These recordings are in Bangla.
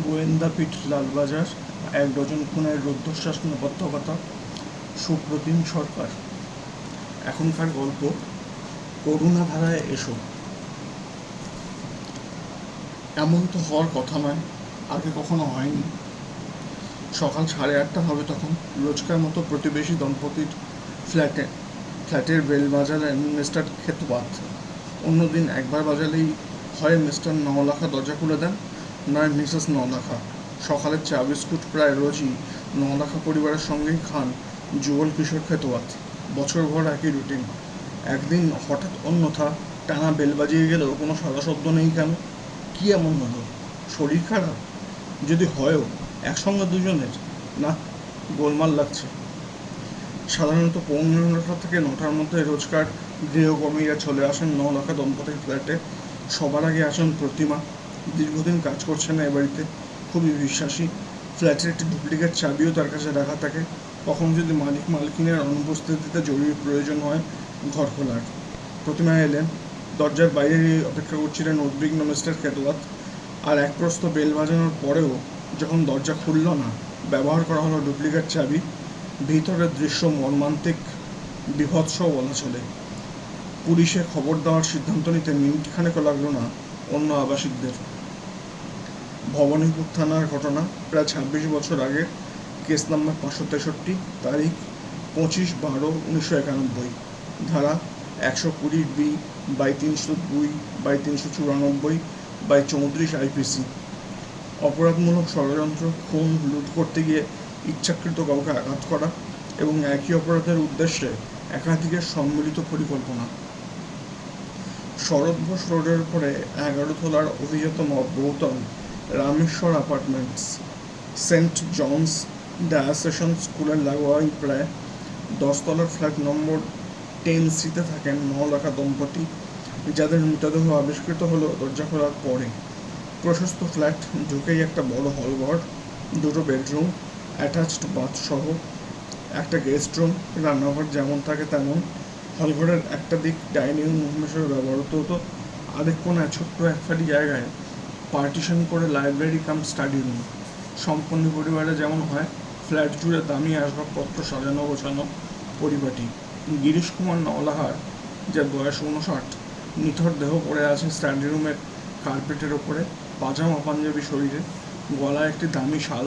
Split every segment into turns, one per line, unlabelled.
গোয়েন্দাপীঠ লালবাজার, এক ডজন খুনের রুদ্ধশ্বাস নেপথ্যকথা সুপ্রতিম সরকার। এখনকার গল্প করুণা ধারায় এসো। এমন তো হওয়ার কথা নয়, আগে কখনো হয়নি। সকাল সাড়ে আটটা হবে তখন রোজকার মতো প্রতিবেশী দম্পতির ফ্ল্যাটে, ফ্ল্যাটের বেল বাজালেন মিস্টার খেতবাত। অন্যদিন একবার বাজালেই হয় মিস্টার নওলাখা দরজা খুলে দেন নয় মিসেস নওলাখা সকালের চা, বিস্কুট প্রায় রোজই নওলাখা পরিবারের সঙ্গেই খান যুগল কিশোর খেতোয়াত। বছরভর একই রুটিন। একদিন হঠাৎ অন্যথা টানা বেল বাজিয়ে গেলেও কোনো সাদা শব্দ নেই কেন? কি এমন হলো? শরীর খারাপ? যদি হয়ও, একসঙ্গে দুজনের? না, গোলমাল লাগছে। সাধারণত পৌনে নটা থেকে নটার মধ্যে রোজকার গৃহকর্মীরা চলে আসেন নলাখা দম্পতির ফ্ল্যাটে। সবার আগে আসেন প্রতিমা। দীর্ঘদিন কাজ করছেন না এ বাড়িতে, খুবই বিশ্বাসী। ফ্ল্যাটের একটি ডুপ্লিকেট চাবিও তার কাছে রাখা থাকে। কখন যদি মালিক মালকিনের অনুপস্থিতিতে জরুরি প্রয়োজন হয়, ঘর খোলার। প্রতিমা এলেন। দরজার বাইরে অপেক্ষা করছিলেন উদ্বিগ্ন মিস্টার কেতওয়াত। আর এক প্রস্ত বেল বাজানোর পরেও যখন দরজা খুলল না, ব্যবহার করা হলো ডুপ্লিকেট চাবি। ভিতরের দৃশ্য মর্মান্তিক, বিভৎস বলা চলে। পুলিশে খবর দেওয়ার সিদ্ধান্ত নিতে মিনিট খানেকও লাগল না অন্য আবাসিকদের। ভবানীপুর থানার ঘটনা প্রায় ছাব্বিশ বছর আগে। কেস নাম্বার পাঁচশো তেষট্টি, তারিখ পঁচিশ বারো উনিশশো একানব্বই। ধারা একশো কুড়ি বি বাই তিনশো দুই বাই তিনশো চুরানব্বই বাই চৌত্রিশ আইপিসি অপরাধমূলক ষড়যন্ত্র, খুন, লুট করতে গিয়ে ইচ্ছাকৃত কাউকে আঘাত করা এবং একই অপরাধের উদ্দেশ্যে একাধিকের সম্মিলিত পরিকল্পনা। শরৎ ঘোষ রোডের উপরে এগারো তলার অভিজাত বহুতল Rameshwar apartments Saint John's the Diocesan স্কুলের লাগোয়াই প্রায় দশতলার ফ্ল্যাট নম্বর টেন সিতে থাকেন নলাখা দম্পতি, যাদের মৃতদেহ আবিষ্কৃত হলো দরজা খোলার পরে। প্রশস্ত ফ্ল্যাট ঢুকেই একটা বড় হলঘর দুটো বেডরুম অ্যাটাচড বাথসহ একটা গেস্ট রুম রান্নাঘর যেমন থাকে তেমন। হলঘরের একটা দিক ডাইনিং রুম হিসেবে ব্যবহৃত হতো। আরেক কোনায় ছোট্ট এক ফালি জায়গায় পার্টিশন করে লাইব্রেরি কাম স্টাডি রুম সম্পন্ন পরিবারে যেমন হয় ফ্ল্যাট জুড়ে দামি আসবাবপত্র সাজানো গোছানো পরিপাটি। গিরিশ কুমার নওলাহার, যার বয়স উনষাট নিথর দেহ পড়ে আছে স্টাডি রুমের কার্পেটের ওপরে, পাজামা পাঞ্জাবি শরীরে। গলায় একটি দামি শাল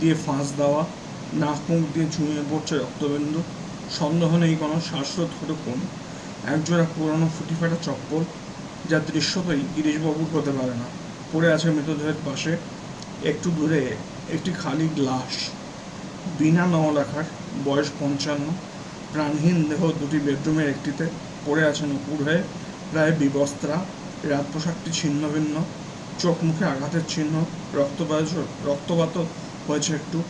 দিয়ে ফাঁস দেওয়া, নাক মুখ দিয়ে ঝুঁয়ে পড়ছে রক্তবিন্দু। সন্দেহ নেই কোনো শ্বাসরোধ হতে কোন একজোড়া পুরনো ফুটি ফাটা চপ্পল যা দৃশ্যতই গিরিশবাবুর হতে পারে না। পড়ে আছে মৃতদেহের পাশে। একটু দূরে একটি খালি গ্লাস। বিনা নওলাখার বয়স পঞ্চান্ন। প্রাণহীন দেহ দুটি বেডরুমের একটিতে পড়ে আছে নুপুর হয়ে। প্রায় বিবস্ত্রা। রাত পোশাকটি ছিন্ন ভিন্ন। চোখ মুখে আঘাতের চিহ্ন। রক্তপাত রক্তপাত হয়েছে একটু।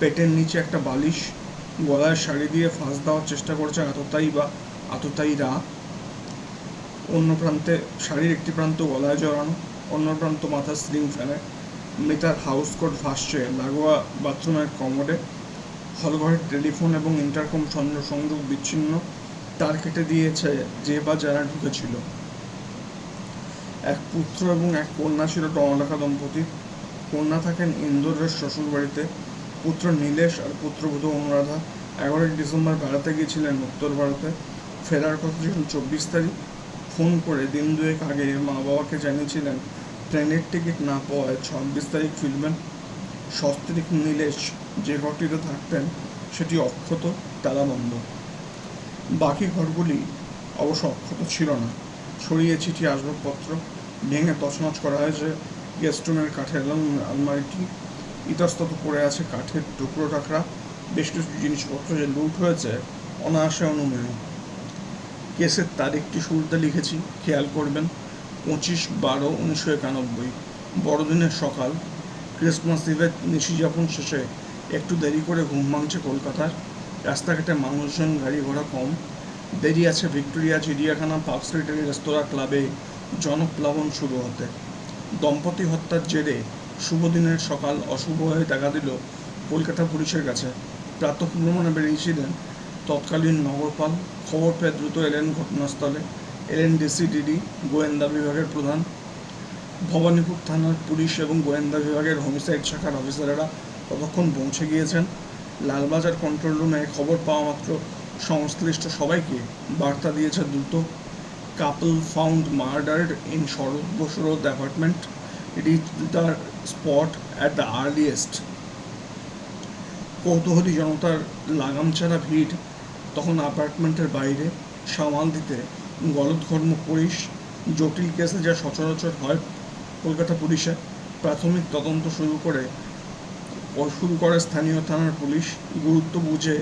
পেটের নিচে একটা বালিশ। গলায় শাড়ি দিয়ে ফাঁস দেওয়ার চেষ্টা করছে আততায়ী বা আততায়ীরা অন্য প্রান্তে শাড়ির একটি প্রান্ত গলায় জড়ানো। অন্য প্রান্ত মাথা স্লিং ফেলে মিতার হাউস কোট ভাসছে। লাগোয়া বাথরুমের কমোডে হলঘরের টেলিফোন এবং ইন্টারকম সংযোগ বিচ্ছিন্ন তার কেটে দিয়েছে যে বা যারা ঢুকেছিল। এক পুত্র এবং এক কন্যা ছিল টমলাখা দম্পতি। কন্যা থাকেন ইন্দোরের শ্বশুর বাড়িতে পুত্র নীলেশ আর পুত্রবধূ অনুরাধা এগারোই ডিসেম্বর বেড়াতে গিয়েছিলেন উত্তর ভারতে। ফেরার কথা যখন চব্বিশ তারিখ। ফোন করে দিন দুয়েক আগে মা বাবাকে জানিয়েছিলেন, ট্রেনের টিকিট না পাওয়ায় ছাব্বিশ তারিখ ফিরবেন। সস্ত্রীক নীলেশ যে ঘরটিতে থাকতেন, সেটি অক্ষত তালাবন্ধ। বাকি ঘরগুলি অবশ্য অক্ষত ছিল না। ছড়িয়ে ছিটিয়ে আসবাবপত্র ভেঙে তছনছ করা হয়েছে। গেস্টরুমের কাঠের আলমারিটি, ইতস্তত পড়ে আছে কাঠের টুকরো টাকরা বেশ কিছু জিনিসপত্র যে লুট হয়েছে, অনায়াসে অনুমেয়। কেসের তারিখটি শুরুতে লিখেছি? খেয়াল করবেন। পঁচিশ বারো উনিশশো একানব্বই। বড়দিনের সকাল। ক্রিসমাস ইভের নিশিযাপন শেষে একটু দেরি করে ঘুম ভাঙছে কলকাতার। রাস্তাঘাটে মানুষজন গাড়ি ঘোড়া কম। দেরি আছে ভিক্টোরিয়া, চিড়িয়াখানা, পার্ক স্ট্রিটের রেস্তোরাঁ, ক্লাবে জনপ্লাবন শুরু হতে। দম্পতি হত্যার জেরে শুভ দিনের সকাল অশুভ হয়ে দেখা দিল কলকাতা পুলিশের কাছে। প্রাতঃ ভ্রমণে বেরিয়েছিলেন তৎকালীন নগরপাল। খবর পেয়ে দ্রুত এলেন ঘটনাস্থলে। এলেন ডিসিডিডি গোয়েন্দা বিভাগের প্রধান। ভবানীপুর থানার পুলিশ এবং গোয়েন্দা বিভাগের হোমিসাইড শাখার অফিসারেরা ততক্ষণ পৌঁছে গিয়েছেন। লালবাজার কন্ট্রোল রুমে খবর পাওয়া মাত্র সংশ্লিষ্ট সবাইকে বার্তা দিয়েছে দ্রুত। Couple found murdered in Sarat Bose apartment reach the spot at the earliest কৌতূহলী জনতার লাগামছাড়া ভিড় তখন অ্যাপার্টমেন্টের বাইরে সামাল দিতে গলদঘর্ম পুলিশ জটিল কেসে যা সচরাচর হয় কলকাতা পুলিশে। প্রাথমিক তদন্ত শুরু করে শুরু করে স্থানীয় থানার পুলিশ। গুরুত্ব বুঝে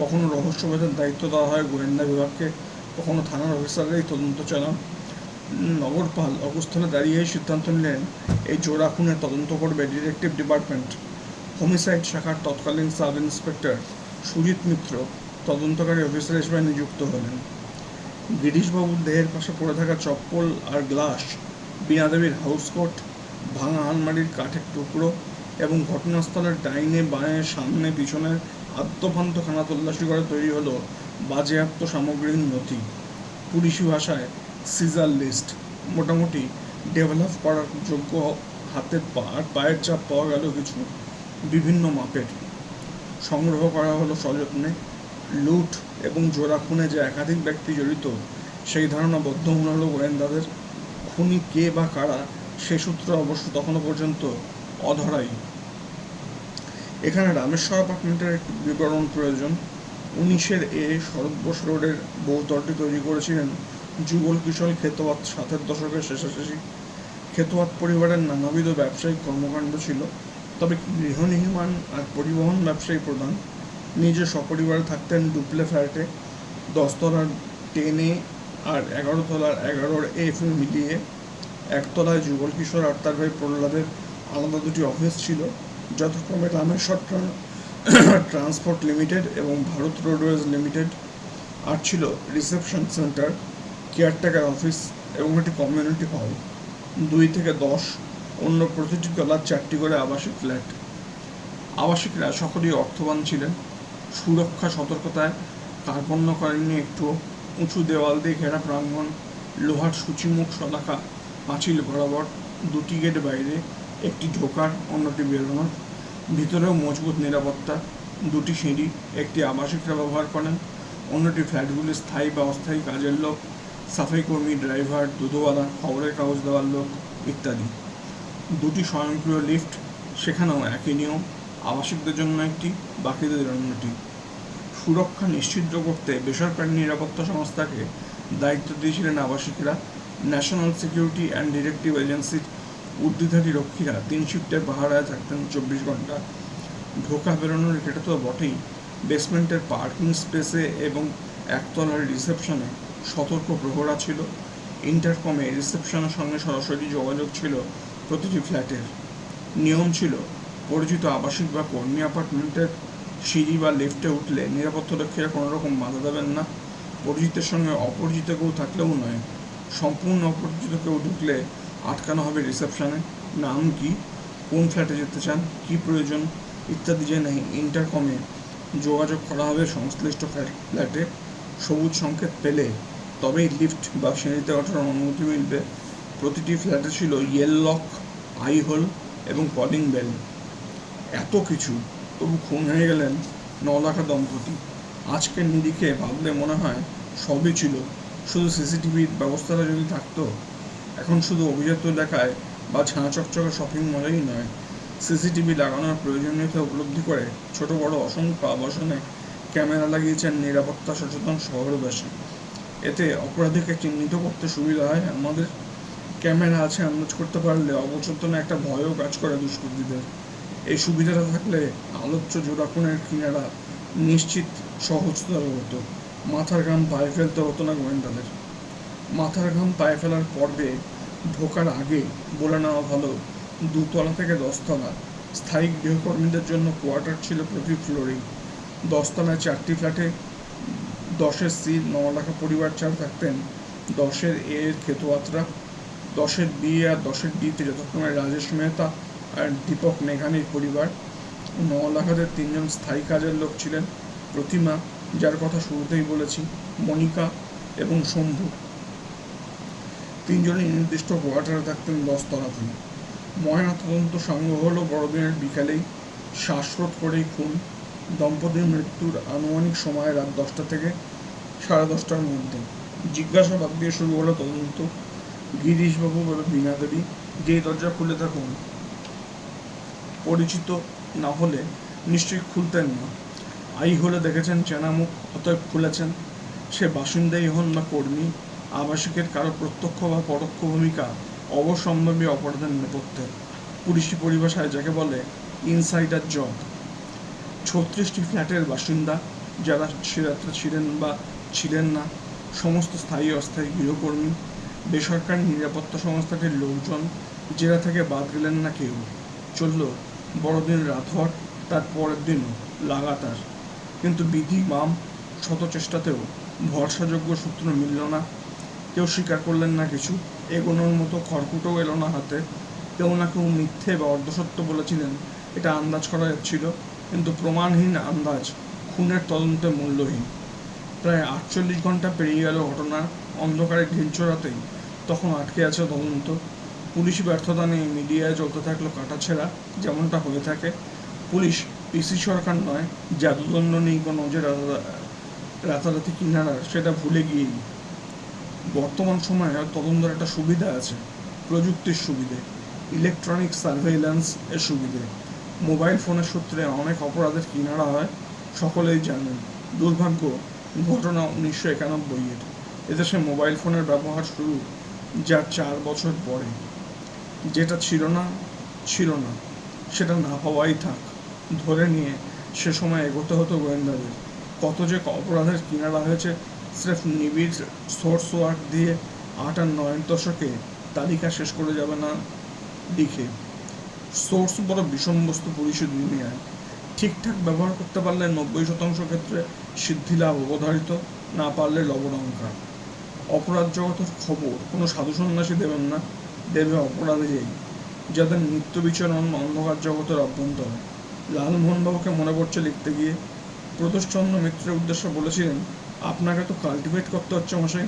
কখনো রহস্যভেদের দায়িত্ব দেওয়া হয় গোয়েন্দা বিভাগকে, কখনো থানার অফিসাররাই তদন্ত চালান। নগরপাল অবস্থানে দাঁড়িয়ে সিদ্ধান্ত নিলেন, এই জোড়া খুনের তদন্ত করবে ডিটেকটিভ ডিপার্টমেন্ট। হোমিসাইড শাখার তৎকালীন সাব ইন্সপেক্টর সুজিত মিত্র তদন্তকারী অফিসার হিসেবে নিযুক্ত হলেন। গিরিশবাবুর দেহের পাশে পড়ে থাকা চপ্পল আর গ্লাস বীণাদেবীর হাউসকোট, ভাঙা আলমারির কাঠের টুকরো এবং ঘটনাস্থলের ডাইনে বাঁয়ে সামনে পিছনে আদ্যপান্ত খানা তল্লাশি করে তৈরি হলো বাজেয়াপ্ত সামগ্রীর নথি। পুলিশি ভাষায় সিজার লিস্ট। মোটামুটি ডেভেলপ করার যোগ্য হাতের পা আর পায়ের চাপ পাওয়া গেল কিছু বিভিন্ন মাপের। সংগ্রহ করা হলো সযত্নে লুট এবং জোড়া খুনে যে একাধিক ব্যক্তি জড়িত, সেই ধারণা বদ্ধমূল গোয়েন্দাদের। খুনি কে বা কারা, সে সূত্র অবশ্য তখনও পর্যন্ত অধরাই। এখানে রামেশ্বর অ্যাপার্টমেন্টের একটি বিবরণ প্রয়োজন। উনিশের এ শরৎ বোস রোডের বহুতলটি তৈরি করেছিলেন যুগল কিশোর খেতোয়াত সাতের দশকের শেষাশেষি। খেতোয়াত পরিবারের নানাবিধ ব্যবসায়িক কর্মকাণ্ড ছিল, তবে গৃহ নির্মাণ আর পরিবহন ব্যবসায়ী প্রধান। নিজে সপরিবারে থাকতেন ডুপ্লে ফ্ল্যাটে, দশতলার টেনে আর এগারো তলার এগারোর এফ মিলিয়ে একতলায় যুগল কিশোর আর তার ভাই প্রহ্লাদের আলাদা দুটি অফিস ছিল, যথাক্রমে রামেশ্বর ট্রান- ট্রান্সপোর্ট লিমিটেড এবং ভারত রোডওয়েজ লিমিটেড। আর ছিল রিসেপশন সেন্টার, কেয়ারটেকার অফিস এবং একটি কমিউনিটি হল। দুই থেকে দশ অন্য প্রতিটি তলার চারটি করে আবাসিক ফ্ল্যাট। আবাসিকরা সকলেই অর্থবান ছিলেন। সুরক্ষা, সতর্কতায় কার্পণ্য করেননি একটু। উঁচু দেওয়াল দিয়ে ঘেরা প্রাঙ্গণ, লোহার সূচিমুখ শলাকা পাঁচিল বরাবর দুটি গেট বাইরে, একটি ঢোকার, অন্যটি বেরোনোর। ভিতরেও মজবুত নিরাপত্তা, দুটি সিঁড়ি, একটি আবাসিকরা ব্যবহার করেন, অন্যটি ফ্ল্যাটগুলি স্থায়ী বা অস্থায়ী কাজের লোক, সাফাই কর্মী, ড্রাইভার দুধওয়ালা খবরের কাগজ দেওয়ার লোক, ইত্যাদি। দুটি স্বয়ংক্রিয় লিফট, সেখানেও একই নিয়ম। আবাসিকদের জন্য একটি, বাকিদের অন্যটি সুরক্ষা নিশ্চিত করতে বেসরকারি নিরাপত্তা সংস্থাকে দায়িত্ব দিয়েছিলেন আবাসিকরা। ন্যাশনাল সিকিউরিটি অ্যান্ড ডিরেক্টিভ এজেন্সির উদ্দিধারী রক্ষীরা তিন শিফটের পাহারায় থাকতেন চব্বিশ ঘণ্টা ঢোকা বেরোনোর এটা তো বটেই। বেসমেন্টের পার্কিং স্পেসে এবং একতলার রিসেপশনে সতর্ক প্রহরা ছিল। ইন্টারকমে রিসেপশনের সঙ্গে সরাসরি যোগাযোগ ছিল প্রতিটি ফ্ল্যাটের নিয়ম ছিল পরিচিত আবাসিক বা কর্মী অ্যাপার্টমেন্টের সিঁড়ি বা লিফটে উঠলে নিরাপত্তারক্ষীরা কোনো রকম বাধা দেবেন না। পরিচিতের সঙ্গে অপরিচিত কেউ থাকলেও নয়। সম্পূর্ণ অপরিচিত কেউ ঢুকলে আটকানো হবে রিসেপশনে। নাম কি? কোন ফ্ল্যাটে যেতে চান? কি প্রয়োজন? ইত্যাদি জেনে ইন্টারকমে যোগাযোগ করা হবে সংশ্লিষ্ট ফ্ল্যাট- সবুজ সংকেত পেলে তবেই লিফট বা সিঁড়িতে ওঠার অনুমতি মিলবে। প্রতিটি ফ্ল্যাটে ছিল ইয়েল লক, আই হোল এবং কলিং বেল। এত কিছু, তবু খুন হয়ে গেলেন নলাখা দম্পতি। আজকের নিরিখে ভাবলে মনে হয় সবই ছিল, শুধু সিসিটিভির ব্যবস্থাটা যদি থাকতো। এখন শুধু অভিজাত এলাকায় বা ছানা চকচকে শপিং মলেই নয়, সিসিটিভি লাগানোর প্রয়োজনীয়তা উপলব্ধি করে ছোট বড় অসংখ্য আবাসনে ক্যামেরা লাগিয়েছেন নিরাপত্তা সচেতন শহরবাসী এতে অপরাধীকে চিহ্নিত করতে সুবিধা হয় আমাদের। ক্যামেরা আছে, আন্দাজ করতে পারলে অবচেতনে একটা ভয়ও কাজ করে দুষ্কৃতীদের। এই সুবিধাটা থাকলে আলোচ্য জোড়াখুনের কিনারা নিশ্চিত সহজতর হতো। মাথার ঘাম পায়ে ফেলতে হতো না গোয়েন্দাদের। মাথার ঘাম পায়ে ফেলার পর্বে ঢোকার আগে বলে নেওয়া ভালো, দুতলা থেকে দশতলা। স্থায়ী গৃহকর্মীদের জন্য কোয়ার্টার ছিল প্রতি ফ্লোরেই। দশতলায় চারটি ফ্ল্যাটে দশের সি নলাখা পরিবার চার থাকতেন। দশের এ এর খেতোয়াতরা, দশের বি আর দশের ডিতে যথাক্রমে রাজেশ মেহতা দীপক মেঘানির পরিবার। নলাখাদের তিনজন স্থায়ী কাজের লোক ছিলেন প্রতিমা, যার কথা শুরুতেই বলেছি, মনিকা এবং শম্ভু। তিনজনই নির্দিষ্ট কোয়ার্টারে থাকতেন দশতলাতে ময়না তদন্ত সাঙ্গ হলো বড়দিনের বিকালেই। শ্বাসরোধ করেই খুন। দম্পতির মৃত্যুর আনুমানিক সময় রাত দশটা থেকে সাড়ে দশটার মধ্যে। জিজ্ঞাসাবাদ দিয়ে শুরু হলো তদন্ত। গিরিশবাবু বলে বীণা দেবী যে দরজা খুলে থাকুন পরিচিত না হলে নিশ্চয়ই খুলতেন না। আই হলে দেখেছেন চেনা মুখ অতএব খুলেছেন। সে বাসিন্দাই হন না কর্মী, আবাসিকের কারও প্রত্যক্ষ বা পরোক্ষ ভূমিকা, অবসম্ভাবী অপরাধের নেপথ্যে। পুলিশি পরিভাষায় যাকে বলে ইনসাইডার জব। ছত্রিশটি ফ্ল্যাটের বাসিন্দা, যারা সে রাত্রে ছিলেন বা ছিলেন না, সমস্ত স্থায়ী, অস্থায়ী গৃহকর্মী, বেসরকারি নিরাপত্তা সংস্থাটির লোকজন, জেলা থেকে বাদ গেলেন না কেউ। চলল বড়দিন রাতভর তার পরের দিনও লাগাতার। কিন্তু বিধি বাম শত চেষ্টাতেও ভরসাযোগ্য সূত্র মিলল না। কেউ স্বীকার করলেন না কিছু। এগোনোর মতো খড়কুটো এলো না হাতে। কেউ না কেউ মিথ্যে বা অর্ধসত্য বলেছিলেন। এটা আন্দাজ করা যাচ্ছিল, কিন্তু প্রমাণহীন আন্দাজ খুনের তদন্তে মূল্যহীন। প্রায় আটচল্লিশ ঘণ্টা পেরিয়ে গেল ঘটনা অন্ধকারে ঢিলচড়াতেই তখন আটকে আছে তদন্ত। পুলিশি ব্যর্থতা নিয়ে মিডিয়ায় চলতে থাকল কাটাছেড়া, যেমনটা হয়ে থাকে। পুলিশ, পিসি সরকার নয়, জাদুদণ্ড নেই কোনো যে রাতারাতি কিনারা সেটা ভুলে গিয়েই। বর্তমান সময়ে তদন্তের একটা সুবিধা আছে, প্রযুক্তির সুবিধে ইলেকট্রনিক সার্ভেইলেন্স এর সুবিধে। মোবাইল ফোনের সূত্রে অনেক অপরাধের কিনারা হয়, সকলেই জানেন। দুর্ভাগ্য, ঘটনা উনিশশো একানব্বইয়ের এদেশে মোবাইল ফোনের ব্যবহার শুরু, যার চার বছর পরে। যেটা ছিল না ছিল না। সেটা না হওয়াই থাক। ধরে নিয়ে সে সময় এগোতে হতো গোয়েন্দাদের। কত যে অপরাধের কিনারা হয়েছে, স্রেফ নিবিড় সোর্স ওয়ার্ক দিয়ে আট আর নয়ের দশকে তালিকা শেষ করে যাবে না লিখে। সোর্স বড় বিষম বস্তু পুলিশি দুনিয়ায়। ঠিকঠাক ব্যবহার করতে পারলে নব্বই শতাংশ ক্ষেত্রে সিদ্ধি লাভ অবধারিত, না পারলে লবণাঙ্কা। অপরাধ জগতের খবর, কোনো সাধু সন্ন্যাসী দেবেন না। দেবে অপরাধীরাই যাদের নিত্য বিচরণ অন্ধকার জগতের অভ্যন্তরে। লালমোহনবাবুকে মনে পড়ছে লিখতে গিয়ে প্রদোষচন্দ্র মিত্রের উদ্দেশ্যে বলেছিলেন, আপনাকে তো কাল্টিভেট করতে হচ্ছে মশাই।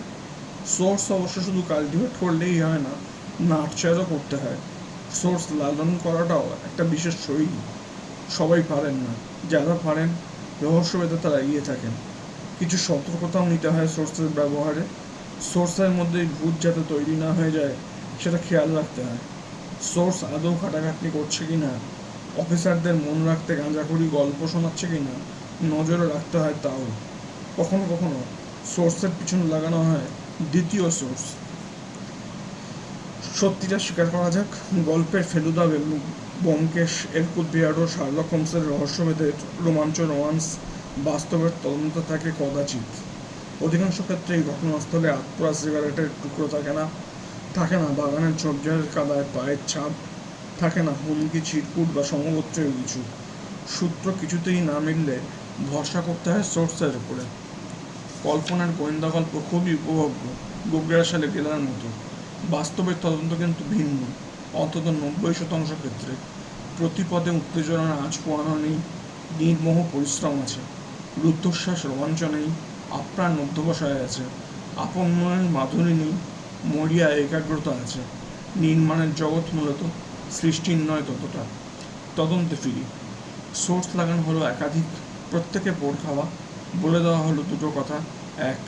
সোর্স অবশ্য শুধু কাল্টিভেট করলেই হয় না নার্চারও করতে হয়। সোর্স লালন করাটাও একটা বিশেষ শৈলী। সবাই পারেন না। যারা পারেন রহস্যভেদে তারা এগিয়ে থাকেন। কিছু সতর্কতাও নিতে হয় সোর্সের ব্যবহারে। সোর্সের মধ্যে ভূত যাতে তৈরি না হয়ে যায় সেটা খেয়াল রাখতে হয়। সোর্স আদৌ খাটাখাটনি করছে কি না অফিসারদের মন রাখতে গাঁজাখুরি গল্প শোনাচ্ছে কি না নজরে রাখতে হয় তাও। কখনো কখনো সোর্সের পিছনে লাগানো হয় দ্বিতীয় সোর্স। সত্যিটা স্বীকার করা যাক, গল্পের Feluda Byomkesh, Hercule Poirot Sherlock হোমসের রহস্যভেদের রোমাঞ্চ রোমান্স বাস্তবের তদন্ত থাকে কদাচিৎ। অধিকাংশ ক্ষেত্রে এই ঘটনাস্থলে আত্মরা সিগারেটের টুকরো থাকে না। থাকে না, বাগানের ঝোপঝাড়ের কাদায়, পায়ের ছাপ থাকে না হুমকি চিরকুট বা সমগোত্রের কিছু সূত্র কিছুতেই না মিললে ভরসা করতে হয় সোর্সের উপরে। কল্পনার গোয়েন্দা গল্প খুবই উপভোগ্য, গোগ্রা সালে গেলার মতো। বাস্তবের তদন্ত কিন্তু ভিন্ন, অন্তত নব্বই শতাংশ ক্ষেত্রে। প্রতিপদে উত্তেজনার আঁচ পোয়ানো নেই, নির্মোহ পরিশ্রম আছে। রুদ্ধশ্বাস রোমাঞ্চ নেই, আপ্রাণ অধ্যবসায় আছে। আপন্নয়ের মাধুরী নেই মরিয়া একাগ্রতা আছে। নির্মাণের জগৎ মূলত সৃষ্টির নয় ততটা। তদন্তে ফিরি। সোর্স লাগানো হলো একাধিক, প্রত্যেকে পোড় খাওয়া। বলে দেওয়া হলো দুটো কথা। এক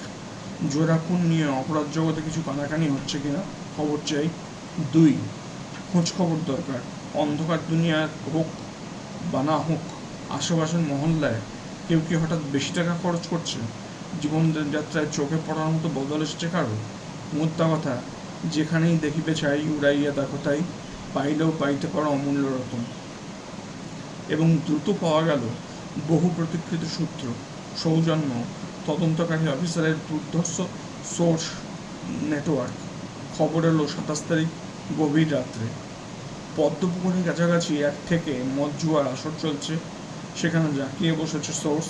জোড়াখুন নিয়ে অপরাধ জগতে কিছু কানাকানি হচ্ছে কিনা? খবর চাই। দুই, খোঁজ খবর দরকার। অন্ধকার দুনিয়ার হোক বা না হোক, আশেপাশের মহল্লায় কেউ কি হঠাৎ বেশি টাকা খরচ করছে? জীবনযাত্রায় চোখে পড়ার মতো বদল এসেছে কারও? মোদ্দা কথা। যেখানেই দেখিবে চাই, উড়াইয়া দেখো তাই পাইলেও পাইতে পারো অমূল্য রতন। এবং দ্রুত পাওয়া গেল বহু প্রতীক্ষিত সূত্র। সৌজন্য তদন্তকারী অফিসারের দুর্ধর্ষ সোর্স নেটওয়ার্ক। খবর এলো সাতাশ তারিখ গভীর রাত্রে। পদ্মপুকুরের কাছাকাছি এক থেকে মদ জুয়ার আসর চলছে। সেখানে জাঁকিয়ে বসেছে সোর্স।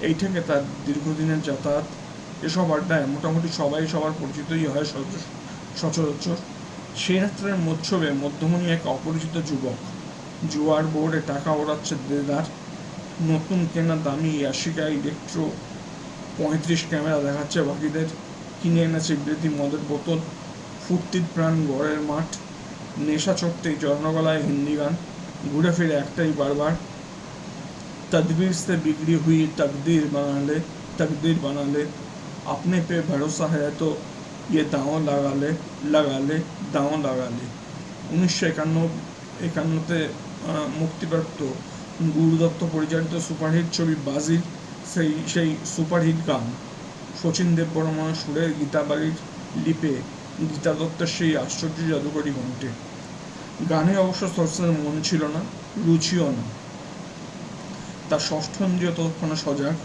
এই থেকে তার দীর্ঘদিনের যাতায়াত এসব আড্ডায় মোটামুটি সবাই সবার পরিচিতই হয় সচ- সচরাচর সেই রাত্রের মধ্যবে মধ্যমণি এক অপরিচিত যুবক জুয়ার বোর্ডে টাকা ওড়াচ্ছে দেদার নতুন কেনা দামি ইয়াশিকা ইলেকট্রো পঁয়ত্রিশ ক্যামেরা দেখাচ্ছে বাকিদের কিনে এনেছে বিলেতি মদের বোতল ফুর্তির প্রাণ গড়ের মাঠ নেশা চড়তেই জনগলায় হিন্দি গান ঘুরে ফিরে একটাই বারবার तदबीर से बिगड़ी हुई तकदीर बना ले तकदीर बना ले अपने पे भरोसा है तो ये दांव लगा ले लगा ले दांव लगा ले উনিশশো একান্ন একান্নতে আহ, মুক্তিপ্রাপ্ত গুরু দত্ত পরিচালিত সুপারহিট ছবি বাজির সেই সেই সুপারহিট গান শচীন দেববর্মা সুরের গীতাবাড়ির লিপে গীতা দত্তের সেই আশ্চর্য জাদুকরী কণ্ঠে গানে অবশ্য সরসের মন ছিল না রুচিও না তার ষষ্ঠ ইন্দ্রিয় ততক্ষণে সজাগ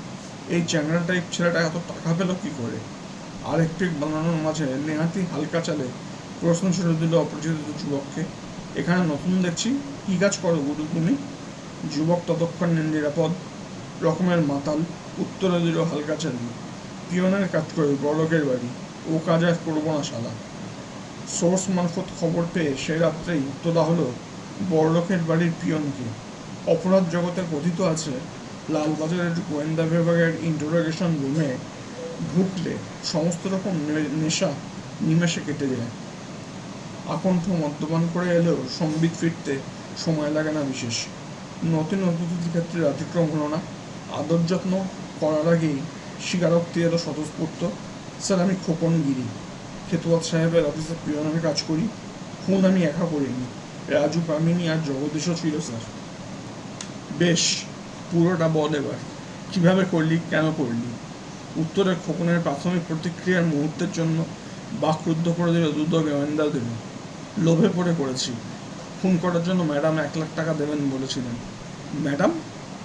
এই চ্যাংড়া টাইপ ছেলেটা এত টাকা পেল কি করে? আরেকটি বানানোর মাঝে নেহাতি হালকা চালে প্রশ্ন ছুড়ে দিল অপরিচিত যুবককে। এখানে নতুন দেখছি, কি কাজ করো গুরু তুমি? যুবক ততক্ষণে নিরাপদ, রকমের মাতাল, উত্তরে দিল হালকা চালি। পিয়নের কাজ করে বড়লোকের বাড়ি, ও কাজ আর করব না শালা সোর্স মারফত খবর পেয়ে সে রাত্রেই তোলা হলো বড়লোকের বাড়ির পিয়নকে। অপরাধ জগতে কথিত আছে লালবাজারের গোয়েন্দা বিভাগের ইন্টারোগেশন রুমে ঢুকলে সমস্ত রকম নেশা নিমেষে কেটে যায়। আকণ্ঠ মদ্যপান করে এলেও সম্বিত ফিরতে সময় লাগে না বিশেষ। নতুন অতিথির ক্ষেত্রে অতিক্রম হলো না। আদর যত্ন করার আগেই স্বীকারোক্তি এলো স্বতঃস্ফূর্ত। স্যার, আমি খোকন গিরি খেতুয়াত সাহেবের অফিসে পিয়ন আমি কাজ করি। খুন আমি একা করিনি। রাজু কামিনী আর জগদীশও ছিল, স্যার। বেশ পুরোটা বল এবার। কীভাবে করলি, কেন করলি? উত্তরে খোকনের প্রাথমিক প্রতিক্রিয়ার মুহূর্তের জন্য বাকরুদ্ধ করে দিল দুধ গোয়েন্দা দেব। লোভে পড়ে করেছি খুন করার জন্য ম্যাডাম এক লাখ টাকা দেবেন বলেছিলেন। ম্যাডাম?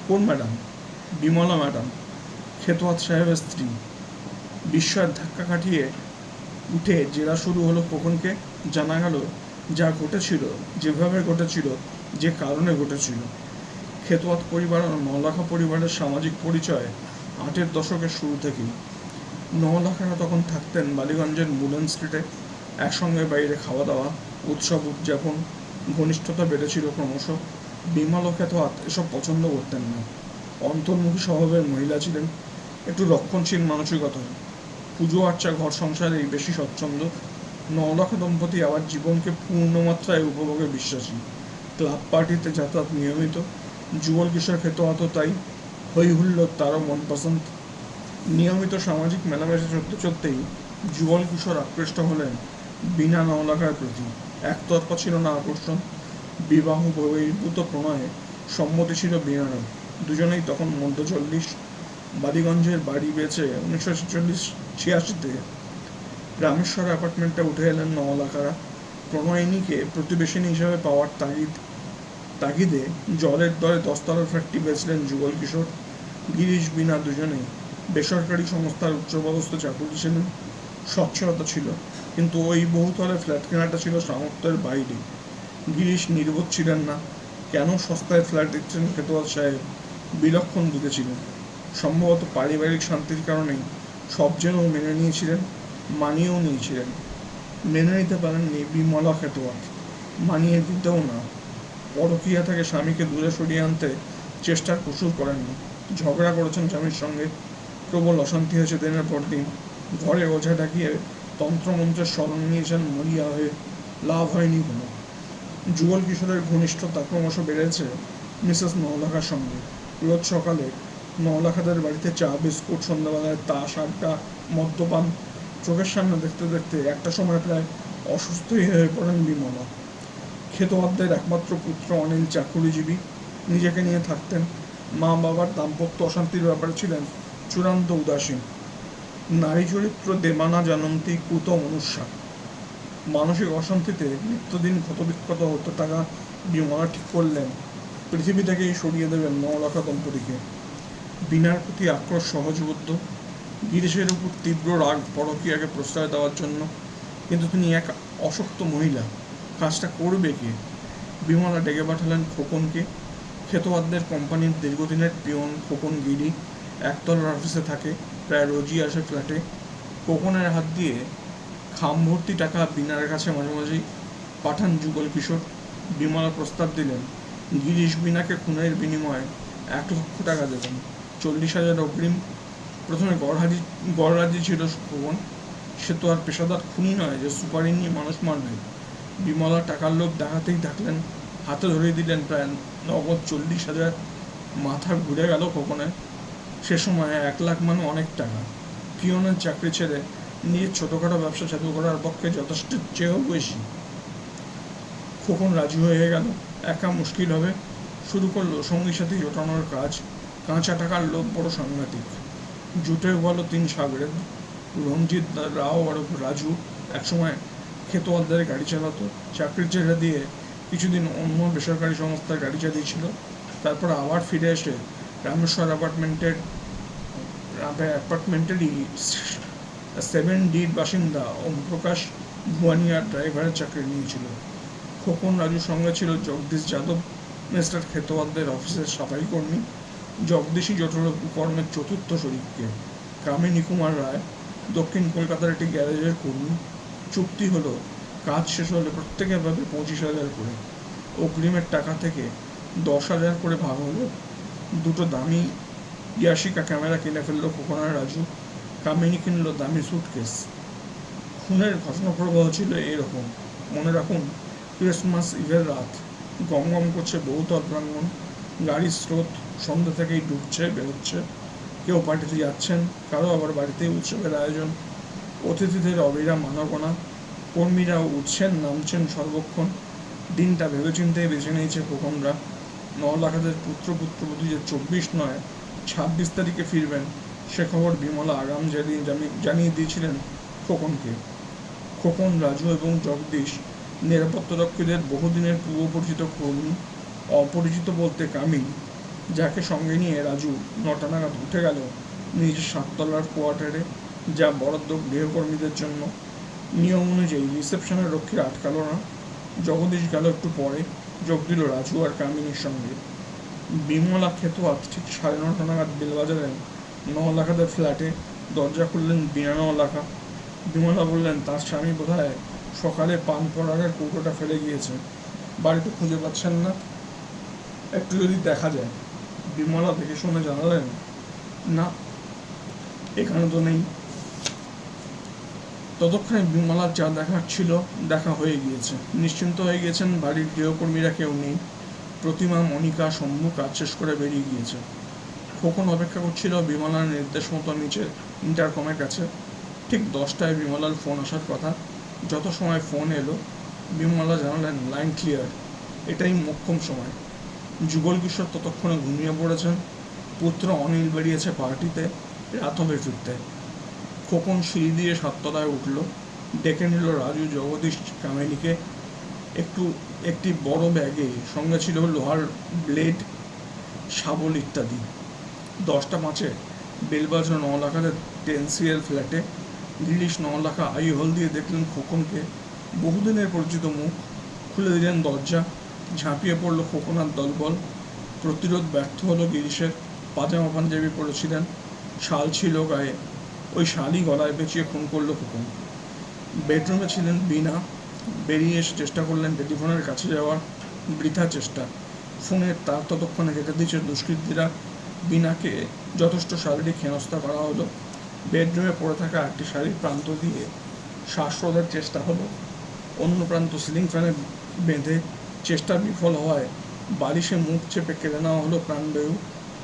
কোন ম্যাডাম? বিমলা ম্যাডাম খেতোয়াত সাহেবের স্ত্রী। বিস্ময়ের ধাক্কা কাটিয়ে উঠে জেরা শুরু হলো খোকনকে। জানা গেল, যা ঘটেছিল, যেভাবে ঘটেছিল, যে কারণে ঘটেছিল। খেতোয়াত পরিবার ও নলাখা পরিবারের সামাজিক পরিচয় আটের দশকের শুরু থেকেই। নলাখারা তখন থাকতেন বালিগঞ্জের মুলেন স্ট্রিটে। একসঙ্গে বাইরে খাওয়া দাওয়া উৎসব উদযাপন, ঘনিষ্ঠতা বেড়েছিল ক্রমশ। বিমল খেতোয়াত এসব পছন্দ করতেন না। অন্তর্মুখী স্বভাবের মহিলা ছিলেন, একটু রক্ষণশীল মানসিকতায় পুজো, আর্চা, ঘর সংসারেই বেশি স্বচ্ছন্দ। নলাখা দম্পতি আবার জীবনকে পূর্ণমাত্রায় উপভোগে বিশ্বাসী। ক্লাব পার্টিতে যাতায়াত নিয়মিত। যুগল কিশোর খেতে হতো তাই হই হুল্লোড় তারও মন পছন্দ। নিয়মিত সামাজিক মেলামেশা চলতে চলতেই যুগল কিশোর আকৃষ্ট হলেন বিনা নওলাকার প্রতি। একতরফা ছিল না আকর্ষণ। বিবাহ বহির্ভূত প্রণয়ে সম্মতি ছিল বিনারও দুজনেই তখন মধ্য চল্লিশ বালিগঞ্জের বাড়ি বেচে উনিশশো ছেচল্লিশ ছিয়াশিতে রামেশ্বর অ্যাপার্টমেন্টে উঠে এলেন নওলাকারা প্রণয়িনীকে প্রতিবেশিনী হিসেবে পাওয়ার তাগিদ তাগিদে জলের দরে দশতলার ফ্ল্যাটটি বেচলেন যুগল কিশোর। গিরিশ বিনা দুজনেই বেসরকারি সংস্থার উচ্চপদস্থ চাকুরি ছিলেন স্বচ্ছলতা ছিল, কিন্তু ওই বহুতলে ফ্ল্যাট কেনাটা ছিল সামর্থ্যের বাইরে। গিরিশ নির্বোধ ছিলেন না, কেন সস্তায় ফ্ল্যাট দিচ্ছেন খেতোয়াল সাহেব? বিলক্ষণ ঢুকেছিলেন সম্ভবত পারিবারিক শান্তির কারণেই সব যেন মেনে নিয়েছিলেন, মানিয়েও নিয়েছিলেন। মেনে নিতে পারেননি বিমলা খেতোয়াত মানিয়ে দিতেও না। পরকীয়া থেকে স্বামীকে দূরে সরিয়ে আনতে চেষ্টার কসুর করেননি। ঝগড়া করেছেন স্বামীর সঙ্গে। প্রবল অশান্তি হয়েছে দিনের পর দিন। ঘরে ওঝা ডাকিয়ে তন্ত্রমন্ত্রের স্মরণ নিয়েছেন মরিয়া হয়ে। লাভ হয়নি কোনো। যুগল কিশোরের ঘনিষ্ঠতা ক্রমশ বেড়েছে মিসেস নওলাখার সঙ্গে। রোজ সকালে নওলাখাদের বাড়িতে চা, বিস্কুট, সন্ধ্যাবেলায় তাস আড্ডা মদ্যপান চোখের সামনে দেখতে দেখতে একটা সময় প্রায় অসুস্থই হয়ে পড়েন বিমলা। খেতোয়াদদের একমাত্র পুত্র অনিল চাকুরিজীবী। নিজেকে নিয়ে থাকতেন মা বাবার দাম্পত্য অশান্তির ব্যাপারে ছিলেন চূড়ান্ত উদাসীন। নারী চরিত্র দেবানা জানন্তী কুত মনুষ্যা। মানসিক অশান্তিতে নিত্যদিন ক্ষতবিক্ষত হতে থাকা বিমলা ঠিক করলেন। পৃথিবী থেকেই সরিয়ে দেবেন নওলাখা দম্পতিকে। বিনার প্রতি আক্রোশ সহজবদ্ধ গিরিশের উপর তীব্র রাগ পরকীয়াকে প্রশ্রয় দেওয়ার জন্য। কিন্তু তিনি এক অশক্ত মহিলা। কাজটা করবে কে? বিমলা ডেকে পাঠালেন খোকনকে। খেতোয়াদদের কোম্পানির দীর্ঘদিনের পিয়ন খোকন গিরি একতলার অফিসে থাকে, প্রায় রোজই আসে ফ্ল্যাটে। খোকনের হাত দিয়ে খাম ভর্তি টাকা বিনার কাছে মাঝে মাঝেই পাঠান যুগল কিশোর। বিমলা প্রস্তাব দিলেন, গিরিশ বিনাকে খুনের বিনিময়ে এক লক্ষ টাকা দেবেন। চল্লিশ হাজার অগ্রিম। প্রথমে গড়হাজি গড়রাজি ছিল খোকন। সে তো আর পেশাদার খুনি নয় যে সুপারি নিয়ে মানুষ মারবে। বিমলা টাকার লোভ দেখাতেই থাকলেন, হাতে ধরিয়ে দিলেন প্রায় নগদ চল্লিশ হাজার। মাথা ঘুরে গেল খোকনের সে সময় এক লাখ মানে অনেক টাকা। পিয়নের চাকরি ছেড়ে নিজের ছোটোখাটো ব্যবসা চালু করার পক্ষে যথেষ্ট চেয়েও বেশি। খোকন রাজি হয়ে গেল। একা মুশকিল হবে। শুরু করল সঙ্গী সাথে জোটানোর কাজ। কাঁচা টাকার লোভ বড় সাংঘাতিক। জুটে গেল তিন সাগরের। রঞ্জিত রাও আর রাজু একসময় খেতোয়ালদের গাড়ি চালাতো। চাকরির ছেড়ে দিয়ে কিছুদিন অন্য বেসরকারি সংস্থার গাড়ি চালিয়েছিল। তারপর আবার ফিরে এসে রামেশ্বর অ্যাপার্টমেন্টের অ্যাপার্টমেন্টেরই সেভেন ডির বাসিন্দা ওমপ্রকাশ ভুয়ানিয়ার ড্রাইভারের চাকরি নিয়েছিল। খোকন রাজুর সঙ্গে ছিল জগদীশ যাদব, মিস্টার খেতোয়ালদের অফিসের সাফাই কর্মী জগদীশই জটল কর্মের চতুর্থ শরীরকে কামিনী কুমার রায়, দক্ষিণ কলকাতার একটি গ্যারেজের কর্মী। চুক্তি হলো, কাজ শেষ হলে প্রত্যেকের পাবে পঁচিশ হাজার করে। অগ্রিমের টাকা থেকে দশ হাজার করে ভাগ হলো। দুটো দামি ইয়াশিকা ক্যামেরা কিনে ফেলল খোকনার রাজু। কামিনী কিনলো দামি সুটকেস খুনের ঘটনা প্রবাহ ছিল এরকম। মনে রাখুন ক্রিসমাস ইভের রাত। গম গম করছে বহুতল প্রাঙ্গণ। গাড়ির স্রোত সন্ধ্যা থেকেই ডুবছে, বেরোচ্ছে। কেউ পার্টিতে যাচ্ছেন, কারও আবার বাড়িতে উৎসবের আয়োজন। অতিথিদের অবিরাম আনাগোনা। কর্মীরাও উঠছেন, নামছেন সর্বক্ষণ। দিনটা ভেবেচিন্তেই বেছে নিয়েছে খোকনরা। ন লাখাদের পুত্র পুত্রবধূ যে চব্বিশ নয়, ছাব্বিশ তারিখে ফিরবেন, সে খবর বিমলা আগাম জানিয়ে জানিয়ে দিয়েছিলেন খোকনকে। খোকন, রাজু এবং জগদীশ নিরাপত্তারক্ষীদের বহুদিনের পূর্ব পরিচিত কর্মী, অপরিচিত বলতে কামিল, যাকে সঙ্গে নিয়ে রাজু নটা নাগাদ উঠে গেল নিজের সাততলার কোয়ার্টারে। যা বরাদ্দ গৃহকর্মীদের জন্য। নিয়ম অনুযায়ী রিসেপশনের রক্ষীরা আটকালো না। জগদীশ গেল একটু পরে। যোগ দিল রাজু আর কামিনীর সঙ্গে। বিমলা খেতোয়াত ঠিক সাড়ে নটা নাগাদ বেল বাজালেন ন লাখাদের ফ্ল্যাটে দরজা খুললেন বিনা লাখা বিমলা বললেন, তার স্বামী বোধহয় সকালে পান পরাগের কৌটোটা ফেলে গিয়েছে। বাড়িতে খুঁজে পাচ্ছেন না। একটু যদি দেখা যায়। বিমলা দেখে শুনে জানালেন, না, এখানে তো নেই। ততক্ষণে বিমলার যা দেখার ছিল দেখা হয়ে গিয়েছে। নিশ্চিন্ত হয়ে গেছেন বাড়ির গৃহকর্মীরা কেউ নেই। প্রতিমা, মনিকা, শম্ভু কাজ শেষ করে বেরিয়ে গিয়েছে। খোকন অপেক্ষা করছিল বিমলার নির্দেশ মতো নিচে ইন্টারকমের কাছে। ঠিক দশটায় বিমলার ফোন আসার কথা। যত সময় ফোন এলো, বিমলা জানালেন লাইন ক্লিয়ার এটাই মোক্ষম সময়। যুগল কিশোর ততক্ষণে ঘুমিয়ে পড়েছেন। পুত্র অনিল বেরিয়েছে পার্টিতে, রাত হবে ফিরতে। খোকন সিঁড়ি দিয়ে সাততলায় উঠল। ডেকে নিল রাজু জগদীশ কামিনীকে একটু, একটি বড় ব্যাগে, সঙ্গে ছিল লোহার ব্লেড, শাবল ইত্যাদি। দশটা বেলবাজার ন লাখাতে টেনসিএল ফ্ল্যাটে গিরিশ ন লাখা আই হল দিয়ে দেখলেন খোকনকে। বহুদিনের পরিচিত মুখ, খুলে দিলেন দরজা, ঝাঁপিয়ে পড়ল খোকনার দলবল। প্রতিরোধ ব্যর্থ হলো গিরিশের। পাজামা পাঞ্জাবি পরেছিলেন। শাল ছিল গায়ে। ওই শালই গলায় পেঁচিয়ে খুন করল খোকন। বেডরুমে ছিলেন বিনা। বেরিয়ে এসে চেষ্টা করলেন টেলিফোনের কাছে যাওয়ার। বৃথা চেষ্টা। ফোনের তার ততক্ষণে কেটে দিয়েছে দুষ্কৃতীরা। বিনাকে যথেষ্ট শারীরিক হেনস্থা করা হলো। বেডরুমে পড়ে থাকা একটি শাড়ির প্রান্ত দিয়ে শ্বাসরোধের চেষ্টা হলো। অন্য প্রান্ত সিলিং ফ্যানে বেঁধে চেষ্টা বিফল হওয়ায় বালিশে মুখ চেপে কেড়ে নেওয়া হলো প্রাণবায়ু।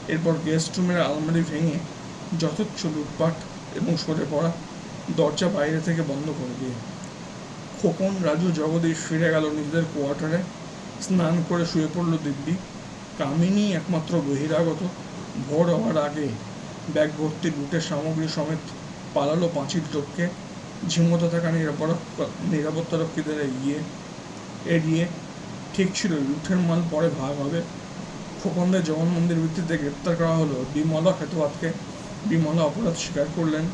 এরপর গেস্ট রুমের আলমারি ভেঙে যথেচ্ছ লুটপাট এবং সরে পড়া দরজা বাইরে থেকে বন্ধ করে দিয়ে। খোকন, রাজু, জগদীশ ফিরে গেল নিজেদের কোয়ার্টারে। স্নান করে শুয়ে পড়ল দিব্যি। কামিনী একমাত্র বহিরাগত। ভোর হওয়ার আগে ব্যাগ ভর্তি লুটের সামগ্রী সমেত পালালো পাঁচিল টপকে। ঝিমোতে থাকা নিরাপত্তা নিরাপত্তারক্ষীদের এগিয়ে, এড়িয়ে ঠিক ছিল লুঠের মাল পরে ভাগ হবে। খোকনদের জগন মন্দির ভিত্তিতে গ্রেপ্তার করা হলো। বিমলা খেতোয়াতকে বিমলা অপরাধ স্বীকার করলেন।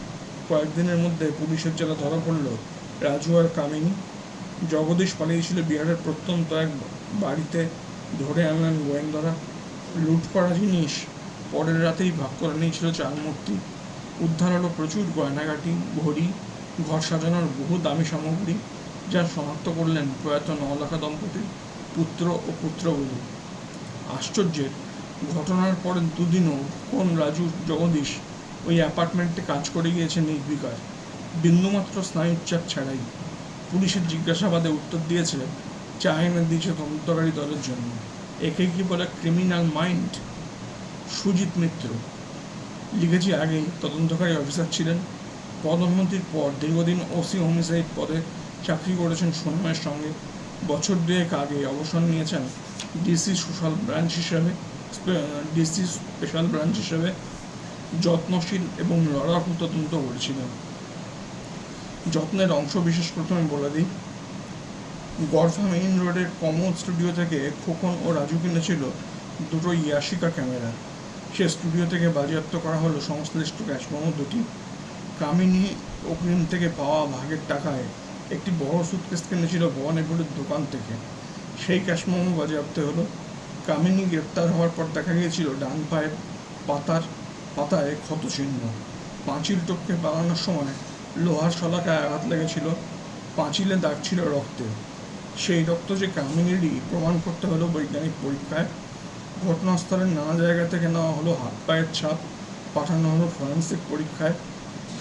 কয়েকদিনের মধ্যে পুলিশের জেলা ধরা পড়ল রাজু আর কামিনী। জগদীশ পালিয়েছিল বিহারের প্রত্যন্ত এক বাড়িতে। ধরে আনলেন গোয়েন্দারা। লুট করা জিনিস পরের রাতেই ভাগ করে নিয়েছিল চার মূর্তি উদ্ধার হলো প্রচুর গয়নাগাটি, ঘড়ি, ঘর সাজানোর বহু দামি সামগ্রী, যা শনাক্ত করলেন প্রয়াত নলাখা দম্পতির পুত্র ও পুত্রবধূ। আশ্চর্যের, ঘটনার পরের দুদিনও কোন রাজু জগদীশ ওই অ্যাপার্টমেন্টে কাজ করে গিয়েছে নির্বিকার। বিন্দুমাত্র স্নায়ুচাপ ছাড়াই। পুলিশের জিজ্ঞাসাবাদে উত্তর দিয়েছে চা দিয়েছে তদন্তকারী দলের জন্য। একে কি বলে ক্রিমিনাল মাইন্ড? সুজিত মিত্র। লিখেছি আগেই, তদন্তকারী অফিসার ছিলেন। পদোন্নতির পর দীর্ঘদিন ওসি হোমিসাইড পদে চাকরি করেছেন সুনামের সঙ্গে। বছর দুয়েক আগে অবসর নিয়েছেন ডিসি সোশ্যাল ব্রাঞ্চ হিসেবে ডিসি স্পেশাল ব্রাঞ্চ হিসেবে। যত্নশীল এবং লড়াকু তদন্ত করেছিলেন। যত্নের অংশ বিশেষ প্রথমে বলে দিই গড়ফা মেইন রোডের কমন স্টুডিও থেকে খোকন ও রাজু কিনেছিল দুটো ইয়াশিকা ক্যামেরা। সে স্টুডিও থেকে বাজেয়াপ্ত করা হলো সংশ্লিষ্ট ক্যাশমোমো দুটি কামিনী অগ্রিম থেকে পাওয়া ভাগের টাকায় একটি বড় সুটকেস কিনেছিল ভবানীপুরের দোকান থেকে। সেই ক্যাশমোমো বাজেয়াপ্ত হলো। কামিনী গ্রেপ্তার হওয়ার পর দেখা গিয়েছিল ডান পায়ের পাতার পাতায় ক্ষত চিহ্ন পাঁচিল টপকে পালানোর সময় লোহার শলাকায় আঘাত লেগেছিল। পাঁচিলে দাগ ছিল রক্তে। সেই রক্ত যে কামিনীরই প্রমাণ করতে হলো বৈজ্ঞানিক পরীক্ষায়। ঘটনাস্থলের নানা জায়গা থেকে নেওয়া হলো হাত পায়ের ছাপ, পাঠানো হলো ফরেন্সিক পরীক্ষায়।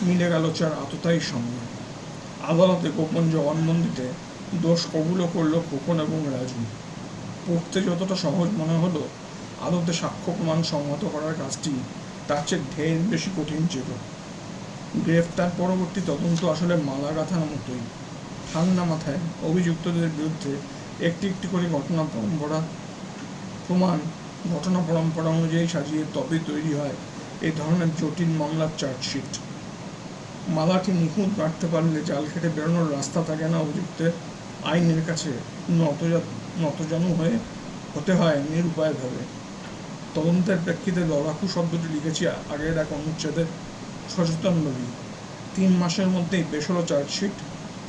মিলে গেল চার আততায়ীর সঙ্গে। আদালতে গোপন জবানবন্দিতে দোষ কবুলও করল খোকন এবং রাজু। পড়তে যতটা সহজ মনে হলো, আদতে সাক্ষ্য প্রমাণ সংহত করার কাজটি তার চেয়ে ঢের বেশি কঠিন ছিল গ্রেফতার পরবর্তী তদন্ত আসলে মালা গাঁথার মতোই ঠান্ডা মাথায় অভিযুক্তদের বিরুদ্ধে একটি একটি করে ঘটনা পরম্পরা, প্রমাণ, ঘটনা পরম্পরা অনুযায়ী সাজিয়ে তবে তৈরি হয় এই ধরনের জটিল মামলার চার্জশিট। মালাটি নিখুঁত কাটতে পারলে জাল খেটে বেরোনোর রাস্তা থাকে না অভিযুক্তের। আইনের কাছে নতজা নতজানু হয়ে হতে হয় নিরুপায়ভাবে তদন্তের প্রেক্ষিতে লড়াকু শব্দটি লিখেছি আগের এক অনুচ্ছেদে। সচেতন নবী, তিন মাসের মধ্যেই পেশ হলো চার্জশিট,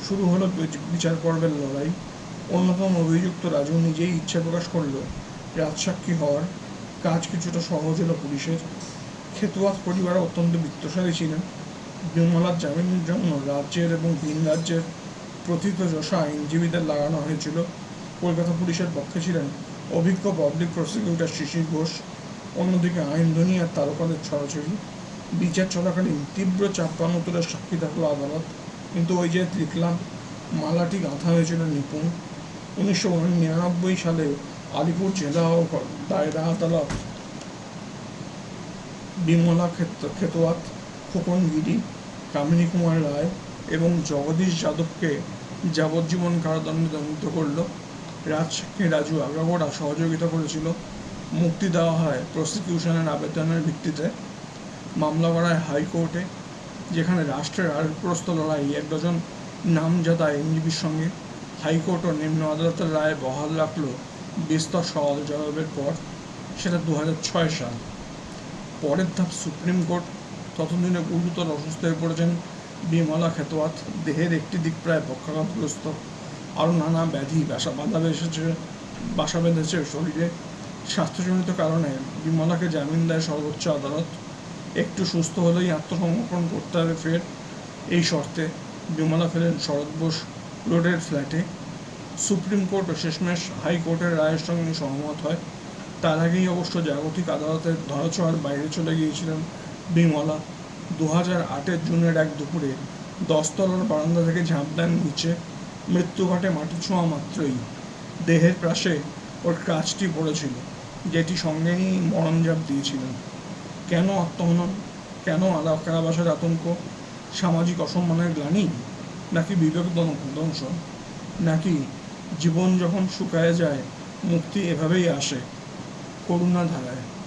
শুরু হলো বিচ- বিচার পর্বের লড়াই। অন্যতম অভিযুক্ত রাজু নিজেই ইচ্ছে প্রকাশ করল, রাজসাক্ষী হওয়ার। কাজ কিছুটা সহজ হলো পুলিশের। খেতুয়াত পরিবার অত্যন্ত বিত্তশালী ছিলেন। বিমলার জামিনের জন্য রাজ্যের এবং ভিন রাজ্যের প্রথিতযশা আইনজীবীদের লাগানো হয়েছিল। কলকাতা পুলিশের পক্ষে ছিলেন অভিজ্ঞ পাবলিক প্রসিকিউটর শিশির ঘোষ। অন্যদিকে আইন দুনিয়ার তারকাদের ছড়াছড়ি। বিচার চলাকালীন তীব্র চাপানুতরের সাক্ষী থাকল আদালত। কিন্তু ওই যে লিখলাম মালাটি গাঁথা হয়েছিল নিপুণ। উনিশশো নিরানব্বই সালে আলিপুর জেলা ও দায়রা আদালত বিমলা ক্ষেত- খেতোয়াত খোকন গিরি, কামিনী কুমার রায় এবং জগদীশ যাদবকে যাবজ্জীবন কারাদণ্ডে দণ্ডিত করল। রাজসাক্ষী রাজু আগাগোড়া সহযোগিতা করেছিল। মুক্তি দেওয়া হয় প্রসিকিউশনের আবেদনের ভিত্তিতে। মামলা করায় হাইকোর্টে, যেখানে রাষ্ট্রের আরগ্রস্ত লড়াই, এক ডজন নামজাদা আইনজীবীর সঙ্গে হাইকোর্ট ও নিম্ন আদালতের রায় বহাল রাখল বিস্তর সওয়াল জবাবের পর, সেটা দু ছয় সাল। পরের ধাপ সুপ্রিম কোর্ট, ততদিনে গুরুতর অসুস্থ হয়ে পড়েছেন বিমলা খেতোয়াত দেহের একটি দিক প্রায় পক্ষাঘাতগ্রস্ত আরও নানা ব্যাধি, বাসা বাঁধা এসেছে বাসা বেঁধেছে শরীরে। স্বাস্থ্যজনিত কারণে বিমলাকে জামিন দেয় সর্বোচ্চ আদালত। একটু সুস্থ হলেই আত্মসমর্পণ করতে হবে ফের। এই শর্তে বিমলা ফেলেন শরৎ বোস রোডের ফ্ল্যাটে। সুপ্রিম কোর্ট ও শেষমেশ হাইকোর্টের রায়ের সঙ্গে সহমত হয়। তার আগেই অবশ্য জাগতিক আদালতের ধরাছোঁয়ার বাইরে চলে গিয়েছিলেন বিমলা। দু হাজার আটের জুনের এক দুপুরে দশতলার বারান্দা থেকে ঝাঁপ দেন নিচে। মৃত্যু ঘটে মাটি ছোঁয়া মাত্রই। দেহের পাশে ওর কাজটি পড়েছিল। যেটি সঙ্গে মরণ মরণজাপ দিয়েছিলেন। কেন আত্মহনন? কেন আলা কারাবাসের আতঙ্ক? সামাজিক অসম্মানের গ্লানি? নাকি বিবেক ধ্বংস নাকি জীবন যখন শুকায় যায়, মুক্তি এভাবেই আসে করুণা ধারায়